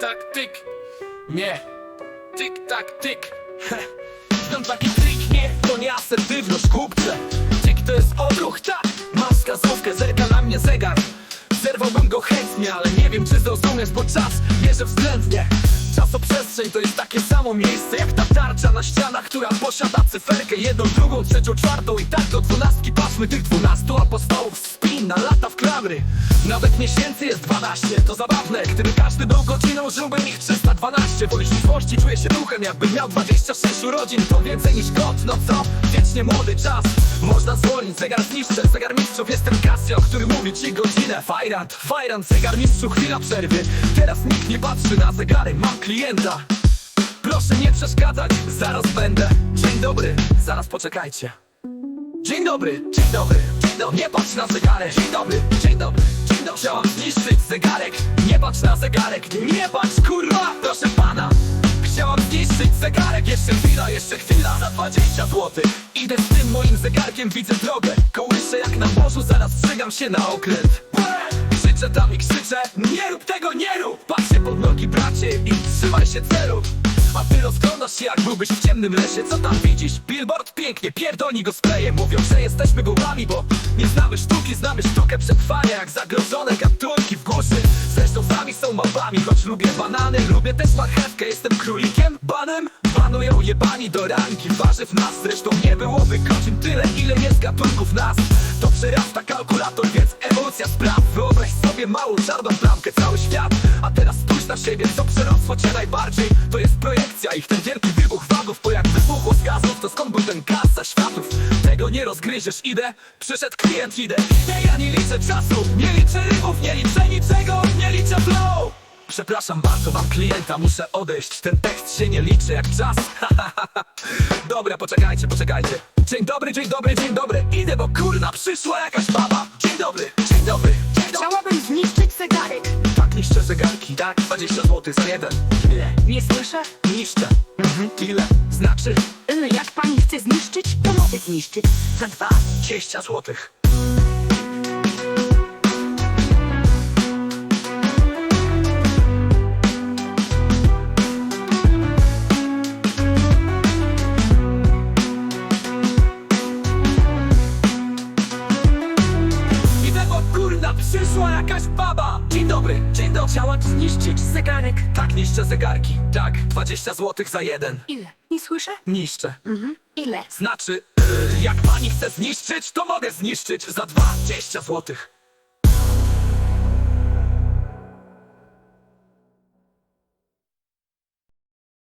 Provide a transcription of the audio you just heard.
tak, tyk. Nie. Tyk, tak, tyk. Heh. Znam taki trik, nie, to nie asertywność, kupcze. Tyk to jest odruch, tak. Mam wskazówkę, zerka na mnie zegar. Zerwałbym go chętnie, ale nie wiem czy zrozumiesz, bo czas mierzę względnie. Czasoprzestrzeń to jest takie samo miejsce jak ta tarcza na ścianach, która posiada cyferkę jedną, drugą, trzecią, czwartą i tak do dwunastki patrzmy tych dwunastu apostołów spin na lata w klamry. Nawet miesięcy jest 12, to zabawne, gdyby każdy był godziną, żyłbym ich 312. Woli ścisłości czuję się duchem, jakbym miał 26 urodzin, to więcej niż kot, no co? Wiecznie młody czas, można zwolnić, zegar zniszczę, zegar mistrzów jest ten Casio, który mówi ci godzinę. Fajrant, fajrant, zegar mistrzu, chwila przerwy, teraz nikt nie patrzy na zegary, mam klienta. Proszę nie przeszkadzać, zaraz będę. Dzień dobry, zaraz poczekajcie. Dzień dobry, dzień dobry, dzień dobry, nie patrz na zegarek Dzień dobry, dzień dobry, dobry Chciałam zniszczyć zegarek, nie patrz na zegarek Nie patrz kurwa, proszę pana. Chciałam zniszczyć zegarek, jeszcze chwila, jeszcze chwila. Za 20 zł Idę z tym moim zegarkiem, widzę drogę. Kołyszę jak na morzu, zaraz strzegam się na okręt. Krzyczę tam i krzyczę, nie rób tego, nie rób. Patrz się pod nogi bracie i trzymaj się celu a ty rozglądasz się jak byłbyś w ciemnym lesie. Co tam widzisz? Billboard pięknie, pierdolni go skleje Mówią, że jesteśmy gołami, bo nie znamy sztuki Znamy sztukę przetrwania jak zagrożone gatunki w górze Zresztą sami są małpami, choć lubię banany. Lubię też marchewkę, jestem królikiem, banem. Banują jebani do ranki warzyw nas. Zresztą nie byłoby godzin tyle, ile jest gatunków nas. To przerasta kalkulator, więc ewolucja spraw. Wyobraź sobie małą czarną bramkę, cały świat. A teraz spójrz na siebie, co przerosło cię najbardziej. To jest projekcja ich, ten wielki wybuch wagów Bo jak wybuchło z gazów, to skąd był ten gaz za światów? Tego nie rozgryziesz, idę, przyszedł klient, idę. Nie, ja nie liczę czasu, nie liczę rybów, nie liczę niczego, nie liczę flow. Przepraszam bardzo, mam klienta, muszę odejść. Ten tekst się nie liczy jak czas. Dobra, poczekajcie, poczekajcie. Dzień dobry, dzień dobry, dzień dobry. Idę, bo kurna, przyszła jakaś baba. Dzień dobry, dzień dobry, tak, 20 zł za jeden Ile? Nie słyszę? Niszczę mhm. Ile? Znaczy Y, Jak pani chce zniszczyć, to mogę zniszczyć. Za dwa. 20 złotych przyszła jakaś baba Dzień dobry, dzień dobry Chciała zniszczyć zegarek Tak, niszczę zegarki Tak, 20 złotych za jeden Ile? Nie słyszę? Niszczę Mhm. Ile? Znaczy, yy, jak pani chce zniszczyć, to mogę zniszczyć za 20 złotych